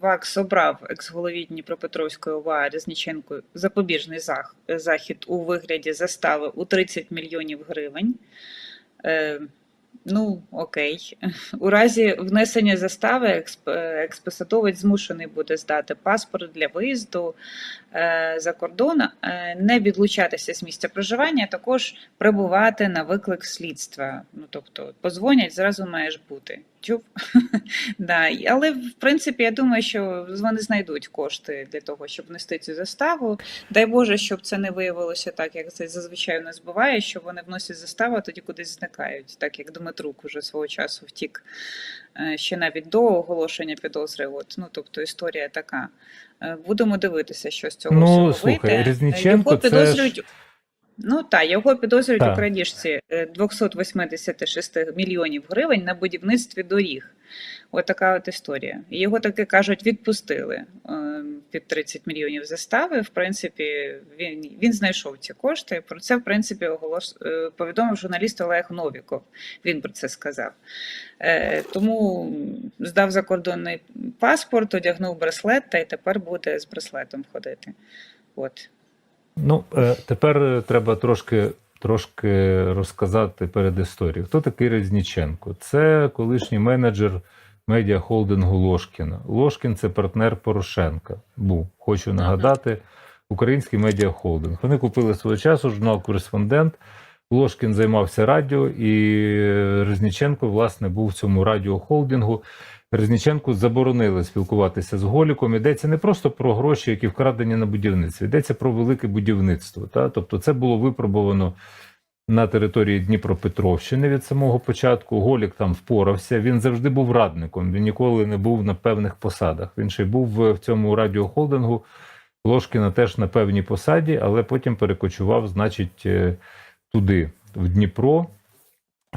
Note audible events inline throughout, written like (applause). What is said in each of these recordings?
ВАКС обрав екс-голові Дніпропетровської ОВА Різниченко запобіжний зах- захід у вигляді застави у 30 мільйонів гривень. Е, ну, окей. У разі внесення застави експ- е, експосадовець змушений буде здати паспорт для виїзду за кордон, е, не відлучатися з місця проживання, а також прибувати на виклик слідства. Ну, тобто, позвонять, зразу маєш бути. Чув? (laughs) да. Але в принципі, я думаю, що вони знайдуть кошти для того, щоб внести цю заставу. Дай Боже, щоб це не виявилося так, як це зазвичай у нас буває, що вони вносять заставу, а тоді кудись зникають, так як Дмитрук уже свого часу втік е, ще навіть до оголошення підозри. От, ну, тобто історія така. Е, Будемо дивитися, що з цього Ну, всього слухай, вийде. Різниченко Його підозрюють. Це... Ну так, його підозрюють Так. у крадіжці е, 286 мільйонів гривень на будівництві доріг. От така от історія. Його таки кажуть, відпустили е, під 30 мільйонів застави. В принципі, він, він знайшов ці кошти. Про це, в принципі, оголос, е, повідомив журналіст Олег Новіков. Він про це сказав. Е, Тому здав закордонний паспорт, одягнув браслет, та й тепер буде з браслетом ходити. От. Ну, е, тепер треба трошки, трошки розказати перед історією. Хто такий Резніченко? Це колишній менеджер медіахолдингу Лошкіна. Лошкін це партнер Порошенка. Був, хочу нагадати, український медіахолдинг. Вони купили свого часу журнал Кореспондент. Лошкін займався радіо, і Резніченко, власне, був в цьому радіохолдингу. Резніченку заборонили спілкуватися з Голіком. Йдеться не просто про гроші, які вкрадені на будівництві, йдеться про велике будівництво. Та? Тобто, це було випробовано на території Дніпропетровщини від самого початку. Голік там впорався. Він завжди був радником. Він ніколи не був на певних посадах. Він ще й був в цьому радіохолдингу. Ложкіна теж на певній посаді, але потім перекочував, значить, е, туди, в Дніпро.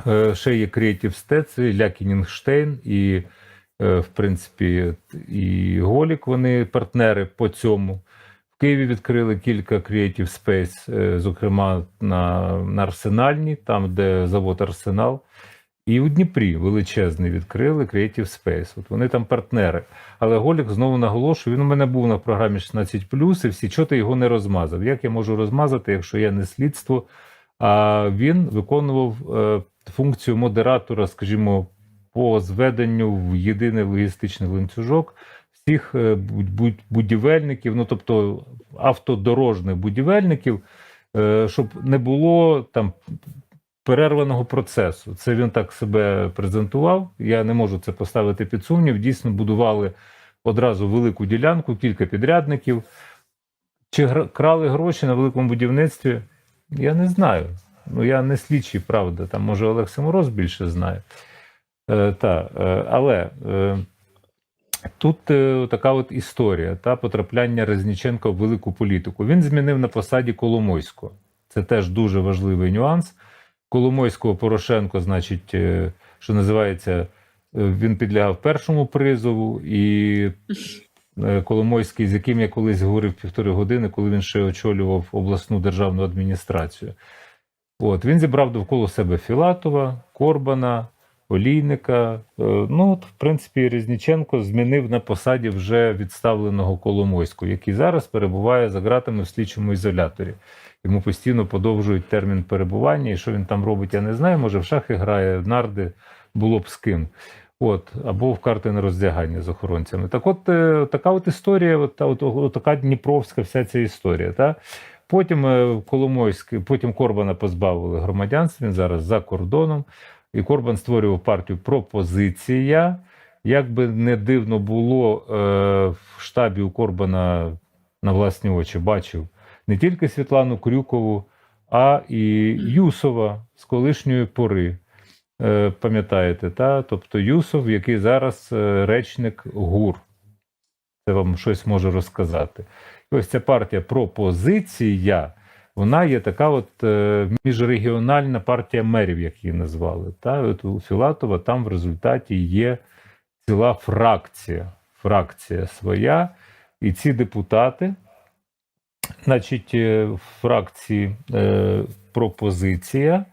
Е, Ще є Creative Stats, Лякінінгштейн і, е, в принципі, і Голік. Вони партнери по цьому. Києві відкрили кілька Creative Space, е, зокрема на, на Арсенальній, там, де завод Арсенал. І у Дніпрі величезний відкрили Creative Space. От вони там партнери. Але Голік знову наголошую, він у мене був на програмі 16+, і всі, чого ти його не розмазав? Як я можу розмазати, якщо я не слідство? А він виконував е, функцію модератора, скажімо, по зведенню в єдиний логістичний ланцюжок всіх е, будівельників, ну тобто автодорожних будівельників, е, щоб не було там перерваного процесу. Це він так себе презентував. Я не можу це поставити під сумнів. Дійсно, будували одразу велику ділянку, кілька підрядників. Чи крали гроші на великому будівництві? Я не знаю. Ну, я не слідчий, правда. Там, може, Олег Самороз більше знає. Е, та, е, але е, тут е, така от історія та потрапляння Резніченка в велику політику. Він змінив на посаді Коломойського. Це теж дуже важливий нюанс. Коломойського Порошенко, значить, е, що називається, е, він підлягав першому призову, і е, Коломойський, з яким я колись говорив півтори години, коли він ще очолював обласну державну адміністрацію. От він зібрав довкола себе Філатова, Корбана, Олійника. Е, Ну, от, в принципі, Різніченко змінив на посаді вже відставленого Коломойського, який зараз перебуває за ґратами в слідчому ізоляторі. Йому постійно подовжують термін перебування, і що він там робить, я не знаю. Може, в шахи грає, в нарди було б з ким. От, або в карти на роздягання з охоронцями. Так от е, така от історія, от, от, от така Дніпровська вся ця історія. Та? Потім е, Коломойський, потім Корбана позбавили громадянства, він зараз за кордоном. І Корбан створював партію Пропозиція. Як би не дивно було, е, в штабі у Корбана на власні очі бачив не тільки Світлану Крюкову, а і Юсова з колишньої пори. Е, Пам'ятаєте, та? тобто Юсов, який зараз е, речник ГУР. Це вам щось може розказати. І ось ця партія пропозиція, вона є така от е, міжрегіональна партія мерів, як її назвали. Та? От у Філатова там в результаті є ціла фракція, фракція своя. І ці депутати, значить, е, в фракції е, пропозиція,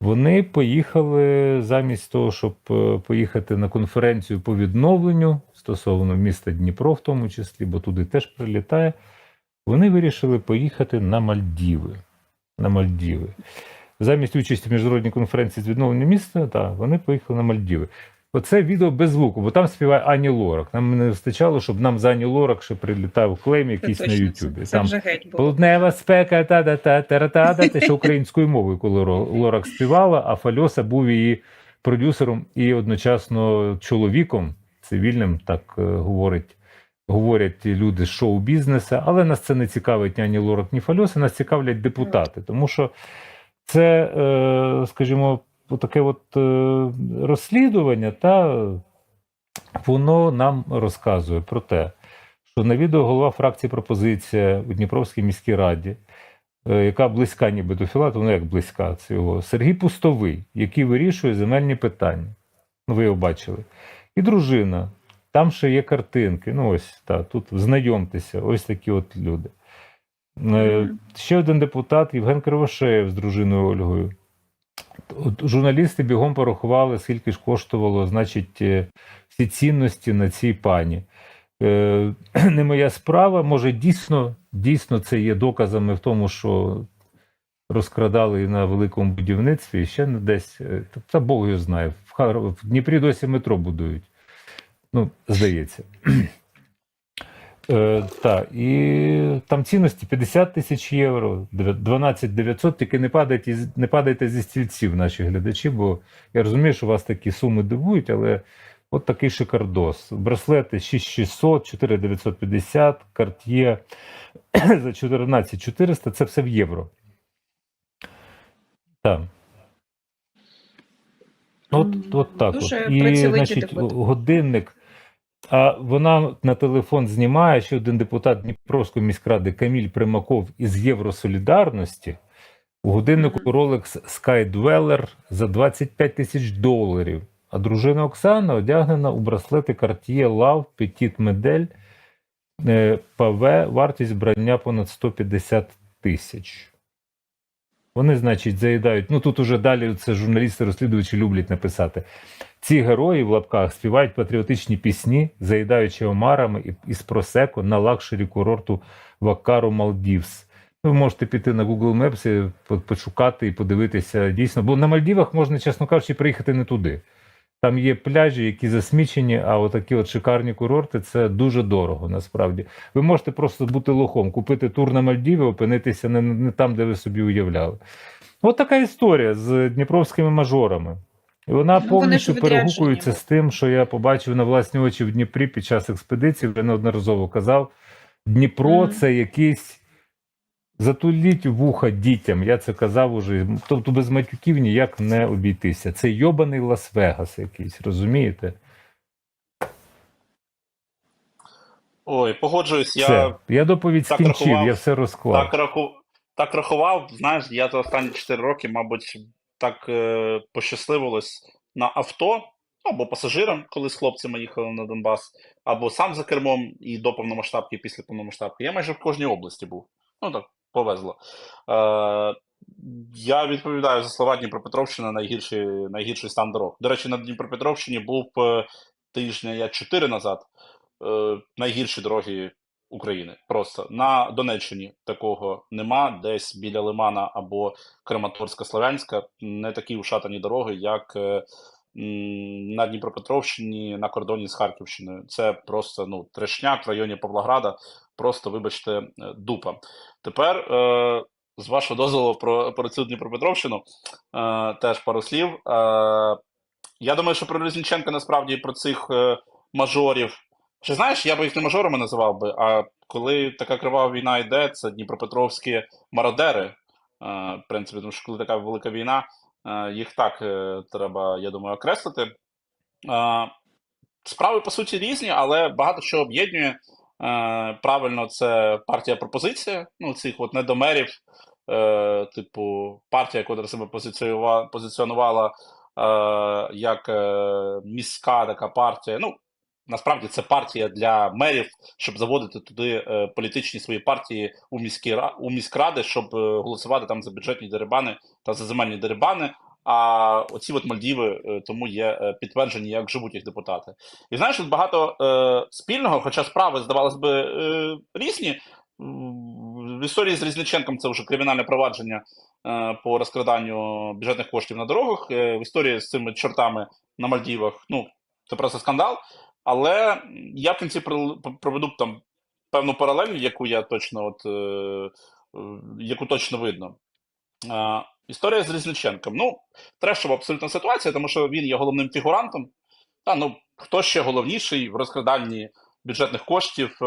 Вони поїхали замість того, щоб е, поїхати на конференцію по відновленню стосовно міста Дніпро, в тому числі, бо туди теж прилітає. Вони вирішили поїхати на Мальдіви. На Мальдіви. Замість участі в міжнародній конференції з відновлення міста, так, вони поїхали на Мальдіви. Оце відео без звуку, бо там співає Ані Лорак. Нам не вистачало, щоб нам за Ані Лорак ще прилітав клейм якийсь на Ютубі. Там. Полуднева спека, та та та та та та Це ще українською мовою, коли Лорак співала, а Фальоса був її продюсером і одночасно чоловіком цивільним, так е, говорить. Говорять люди з шоу-бізнесу, але нас це не цікавить ні Ані Лорак, ні Фальоса, нас цікавлять депутати. Тому що це, е, скажімо, таке от е, розслідування, та воно нам розказує про те, що на відео голова фракції пропозиція у Дніпровській міській раді, е, яка близька ніби до Філатова, ну як близька це його, Сергій Пустовий, який вирішує земельні питання. Ну, ви його бачили. І дружина. Там ще є картинки. Ну, ось та, тут знайомтеся, ось такі от люди. Е, Ще один депутат Євген Кривошеєв з дружиною Ольгою. От журналісти бігом порахували, скільки ж коштувало, значить, е, всі цінності на цій пані. Е, (clears throat) не моя справа. Може, дійсно, дійсно це є доказами в тому, що розкрадали на великому будівництві, і ще не десь. та Бог його знає. В Дніпрі досі метро будують. Ну, здається. Е, так, і там цінності 50 тисяч євро, 12 900, тільки не падайте, не падайте зі стільців, наші глядачі, бо я розумію, що вас такі суми дивують, але от такий шикардос. Браслети 6600, 4950, карт'є за 14 400, це все в євро. Так. От, от так. дуже От. І, значить, годинник. А вона на телефон знімає, що один депутат Дніпровської міськради Каміль Примаков із Євросолідарності у годиннику. Rolex Skydweller за 25 тисяч доларів. А дружина Оксана одягнена у браслети Cartier Love Petit Медель ПВ, вартість брання понад 150 тисяч. Вони, значить, заїдають. Ну тут уже далі це журналісти-розслідувачі люблять написати. Ці герої в лапках співають патріотичні пісні, заїдаючи омарами із просеко на лакшері курорту Вакару Малдівс. Ви можете піти на Google Maps, і пошукати і подивитися дійсно. Бо на Мальдівах можна, чесно кажучи, приїхати не туди. Там є пляжі, які засмічені, а отакі от шикарні курорти це дуже дорого насправді. Ви можете просто бути лохом, купити тур на Мальдіви, опинитися не, не там, де ви собі уявляли. От така історія з дніпровськими мажорами. І вона Ну, повністю перегукується з тим, що я побачив на власні очі в Дніпрі під час експедиції, вже неодноразово казав. Дніпро Мгм. це якийсь. Затуліть вуха дітям, я це казав уже. Тобто без матюків ніяк не обійтися. Це йобаний Лас-Вегас якийсь, розумієте? Ой, погоджуюсь, я Все. Я доповідь так скінчив, рахував. я все розклав. так, раху... так рахував. Знаєш, я за останні 4 роки, мабуть, так е... пощасливилось на авто або пасажирам, коли з хлопцями їхали на Донбас, або сам за кермом і до повномасштабки, і після повномасштабки. Я майже в кожній області був. Ну так, повезло. Е... Я відповідаю за слова Дніпропетровщина найгірший, найгірший стан дорог. До речі, на Дніпропетровщині був е, тижня я 4 назад. Е, найгірші дороги України. Просто на Донеччині такого нема. Десь біля Лимана або Краматорська Слов'янська не такі ушатані дороги, як е, на Дніпропетровщині на кордоні з Харківщиною. Це просто ну трешняк в районі Павлограда. Просто, вибачте, е, дупа. Тепер, е, з вашого дозволу про, про цю Дніпропетровщину, е, теж пару слів. Е, я думаю, що про Резніченка насправді про цих е, мажорів. Чи знаєш, я би їх не мажорами називав би, а коли така кривава війна йде, це Дніпропетровські мародери. Е, в принципі, тому що коли така велика війна, е, їх так треба, я думаю, окреслити. Справи, по суті, різні, але багато що об'єднує. Е, правильно, це партія пропозиція, ну, цих от недомерів, е, типу, партія, яка себе позиціювала, позиціонувала е, як е, міська така партія. Ну, насправді це партія для мерів, щоб заводити туди е, політичні свої партії у міські у міськради, щоб е, голосувати там за бюджетні дерибани та за земельні дерибани. А оці от Мальдіви е, тому є е, підтверджені, як живуть їх депутати. І знаєш, тут багато е, спільного, хоча справи, здавалось би, е, різні. В історії з Різниченком це вже кримінальне провадження е, по розкраданню бюджетних коштів на дорогах. Е, в історії з цими чортами на Мальдівах, ну, це просто скандал. Але я в кінці проведу там певну паралель, яку я точно от, е, е, яку точно видно. Історія з Різниченком. Ну, трешова абсолютно ситуація, тому що він є головним фігурантом. Та, ну, хто ще головніший в розкраданні бюджетних коштів е,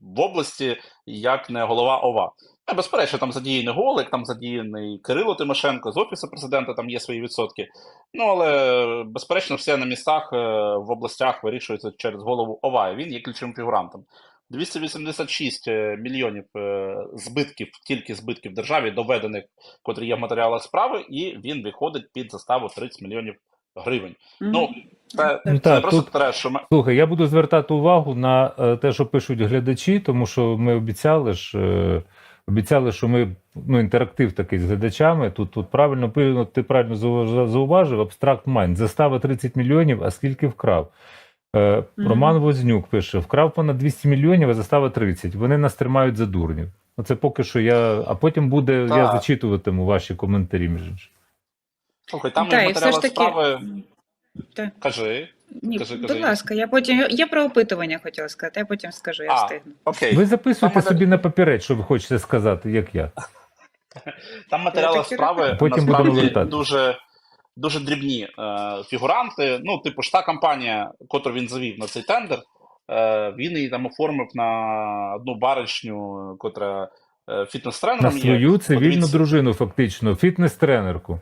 в області, як не голова ОВА. Е, Безперечно, там задіяний Голик, там задіяний Кирило Тимошенко з Офісу президента, там є свої відсотки. Ну, але безперечно, все на містах е, в областях вирішується через голову ОВА. Він є ключовим фігурантом. 286 е, мільйонів е, збитків, тільки збитків державі, доведених, котрі є в матеріалах справи, і він виходить під заставу 30 мільйонів гривень. Ну, це, Ну, це так, просто тут- треш. що ми- Слухай, я буду звертати увагу на е, те, що пишуть глядачі, тому що ми обіцяли ж. Обіцяли, що ми ну, інтерактив такий з глядачами. Тут, тут правильно ну, ти правильно зауважив, абстракт майн. Застава 30 мільйонів, а скільки вкрав? Е. Роман Вознюк пише: вкрав понад 200 мільйонів, а застава 30. Вони нас тримають за дурнів. Оце поки що я. А потім буде, я зачитуватиму ваші коментарі, між іншим. Слухай, там Та, і все ж таки- справи. Так. Кажи. Ні, Кажи, будь кажи. ласка, я потім я про опитування хотіла сказати, я потім скажу, я А. встигну. Окей. Ви записуйте Там собі на папірець, що ви хочете сказати, як я. Там матеріали справи. Потім будемо насправді вертати. дуже, дуже дрібні е, фігуранти. Ну, типу, ж та компанія, котру він завів на цей тендер, е, він її там оформив на одну баришню, котра е, фітнес-тренером є. свою цивільну Подивіться. дружину, фактично, фітнес-тренерку.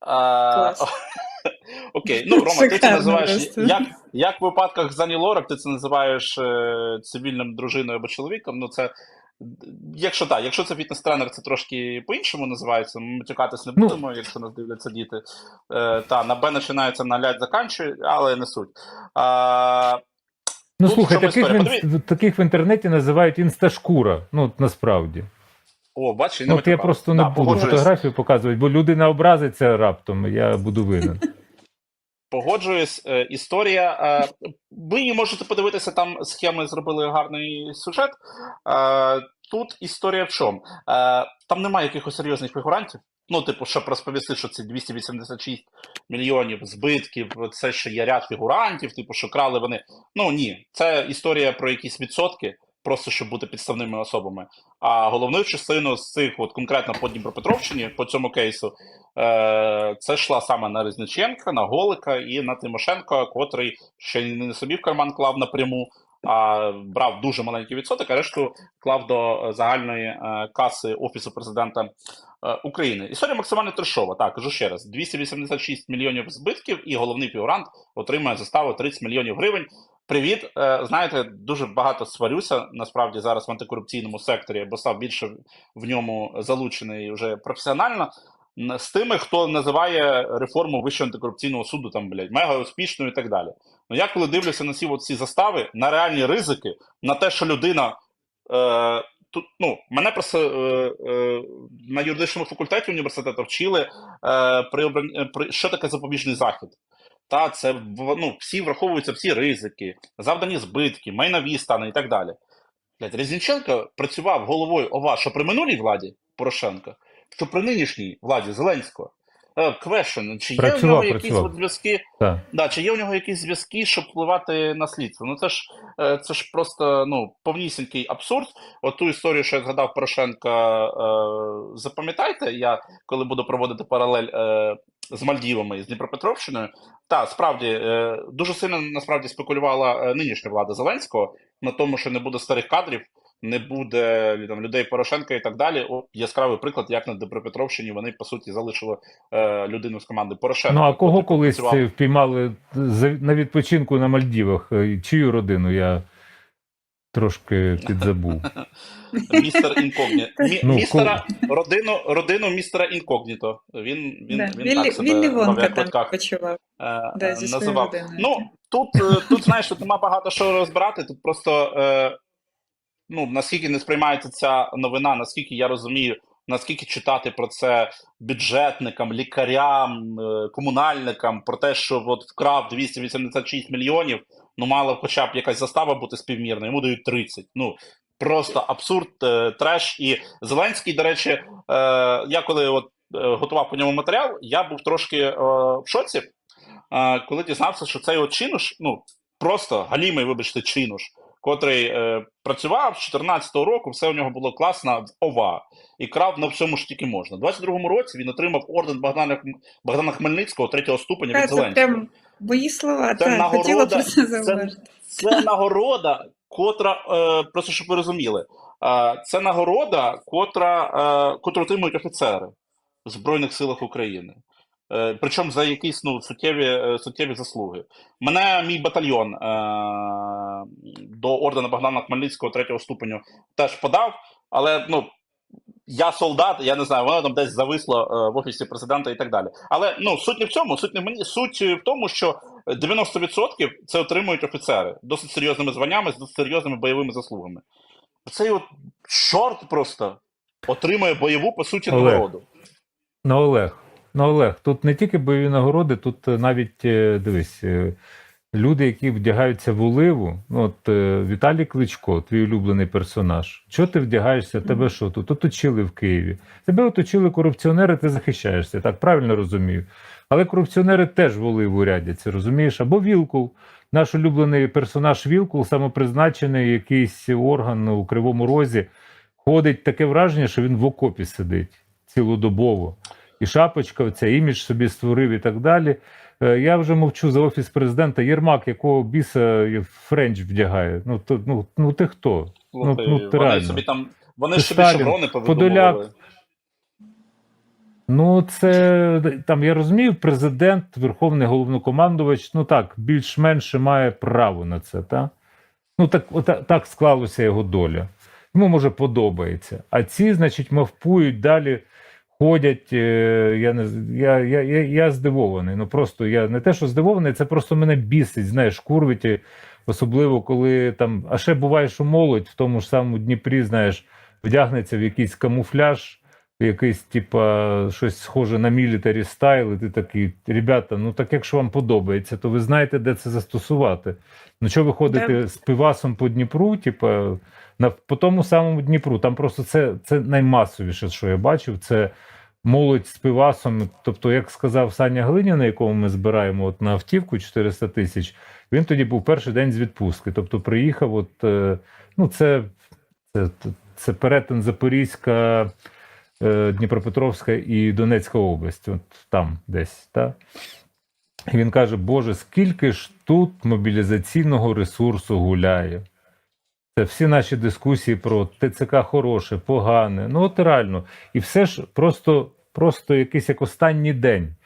Клас. (laughs) Окей, ну Рома, ти це називаєш як, як в випадках з Ані Лорак, ти це називаєш е, цивільним дружиною або чоловіком. Ну це якщо так, якщо це фітнес-тренер, це трошки по-іншому називається. Ми матюкатись не Ну. будемо, якщо нас дивляться діти. Е, та на Б починається на лядь заканчує, але не суть. А, Ну слухай, таких в, таких в інтернеті називають інсташкура. Ну, насправді. о, бачиш, Ну, от я просто не Да, буду погоджуюсь. фотографію показувати, бо людина образиться раптом, я буду винен. (laughs) Погоджуюсь, е, історія. е, Ви можете подивитися, там схеми зробили гарний сюжет. Е, Тут історія в чому? Там немає якихось серйозних фігурантів. Ну, типу, щоб розповісти, що ці 286 мільйонів збитків, це ще є ряд фігурантів, типу, що крали вони. Ну ні, це історія про якісь відсотки, просто щоб бути підставними особами. А головну частину з цих, от конкретно по Дніпропетровщині, по цьому кейсу, Е, Це йшла саме на Різниченка, на Голика і на Тимошенка, котрий ще не собі в карман клав напряму, а брав дуже маленький відсоток, а решту клав до загальної е, каси Офісу президента е, України. Історія максимально трешова. Так, кажу ще раз: 286 мільйонів збитків, і головний фігурант отримує заставу 30 мільйонів гривень. Привіт, Е, знаєте, дуже багато сварюся насправді зараз в антикорупційному секторі, бо став більше в ньому залучений вже професіонально. З тими, хто називає реформу Вищого антикорупційного суду там, блядь, мега успішною і так далі. Ну я коли дивлюся на ці, ці застави, на реальні ризики, на те, що людина. Е, тут, ну, мене просто е, е, на юридичному факультеті університету вчили е, при, е, при що таке запобіжний захід. Та це ну, всі враховуються всі ризики, завдані збитки, майнові стани і так далі. Блять, Резніченко працював головою ОВА, що при минулій владі Порошенка, що при нинішній владі Зеленського. Question, чи є Працював, в нього якісь працював. зв'язки? Так. Да, чи є у нього якісь зв'язки, щоб впливати на слідство? Ну це ж е, це ж просто ну повнісінький абсурд. От ту історію, що я згадав Порошенка, е, запам'ятайте, я коли буду проводити паралель е, з Мальдівами і з Дніпропетровщиною. Та справді дуже сильно насправді спекулювала нинішня влада Зеленського на тому, що не буде старих кадрів, не буде там людей Порошенка і так далі. От яскравий приклад, як на Дніпропетровщині вони по суті залишили е, людину з команди Порошенка. Ну а кого котрий колись працював- е, впіймали на відпочинку на Мальдівах? Е, Чию родину я трошки підзабув. (laughs) Містер Інкогніто. (laughs) Мі- Ну, містера, родину, родину містера Інкогніто. Він, він, Да, він, Віллі, так себе там почував. е, Да, е, називав. Ну, тут, е, тут, знаєш, тут нема багато що розбирати. Тут просто, е, ну, наскільки не сприймається ця новина, наскільки я розумію, наскільки читати про це бюджетникам, лікарям, е, комунальникам, про те, що от вкрав 286 мільйонів, ну мала хоча б якась застава бути співмірна, йому дають 30. Ну просто абсурд, е, треш. І Зеленський, до речі, е, я коли от готував по ньому матеріал, я був трошки в шоці, коли дізнався, що цей от чинуш, ну просто галімий, вибачте, чинуш, котрий е, працював з 14-го року, все у нього було класно в ОВА і крав на всьому що тільки можна. У 22-му році він отримав орден Богдана, Богдана Хмельницького третього ступеня від Це Зеленського. прям мої слова, Це хотіла нагорода, це, це нагорода, котра, е, просто щоб ви розуміли, е, це нагорода, котра, е, котру отримують офіцери в Збройних силах України. Е, причому за якісь ну, суттєві, е, суттєві заслуги. Мене мій батальйон е, до ордена Богдана Хмельницького третього ступеню теж подав, але ну, я солдат, я не знаю, воно там десь зависло е, в офісі президента і так далі. Але ну суть не в цьому, суть не в мені, суть в тому, що 90% це отримують офіцери досить серйозними званнями, з досить серйозними бойовими заслугами. Цей от чорт просто отримує бойову по суті нагороду. Ну, Олег, ну, Олег, тут не тільки бойові нагороди, тут е, навіть е, дивись, е, люди, які вдягаються в оливу. Ну, от Віталій Кличко, твій улюблений персонаж. Чого ти вдягаєшся? Тебе що тут? Учили в Києві. Тебе оточили корупціонери, ти захищаєшся. Так правильно розумію. Але корупціонери теж в оливу рядяться, розумієш? Або Вілкул. Наш улюблений персонаж Вілкул, самопризначений якийсь орган у Кривому Розі, ходить таке враження, що він в окопі сидить цілодобово. І шапочка, оця імідж собі створив і так далі. Е, Я вже мовчу за офіс президента Єрмак, якого біса Френч вдягає. Ну, то, ну, ну ти хто? Слухай, ну, ти вони реально. собі там, вони Ти ж собі Сталін, шеврони Подоляк. Ну, це там я розумію, президент, верховний головнокомандувач, ну так, більш-менш має право на це, так? Ну, так, ота- так склалася його доля. Йому може подобається. А ці, значить, мавпують далі, ходять. е, Я, не, я, я, я, я здивований. Ну просто я не те, що здивований, це просто мене бісить, знаєш, курвіті, Особливо, коли там. А ще буває, що молодь в тому ж самому Дніпрі, знаєш, вдягнеться в якийсь камуфляж, якийсь, типа, щось схоже на мілітарі стайл, і ти такий, ребята, ну так якщо вам подобається, то ви знаєте, де це застосувати. Ну що ви ходите Да. з пивасом по Дніпру, типа, на, по тому самому Дніпру, там просто це, це наймасовіше, що я бачив, це молодь з пивасом. Тобто, як сказав Саня Глиня, на якому ми збираємо от на автівку 400 тисяч, він тоді був перший день з відпустки. Тобто приїхав, от, е, ну це, це, це перетин Запорізька, Дніпропетровська і Донецька область, от там десь. Та? І він каже: Боже, скільки ж тут мобілізаційного ресурсу гуляє. Це всі наші дискусії про ТЦК хороше, погане. Ну, от реально. І все ж просто, просто якийсь як останній день.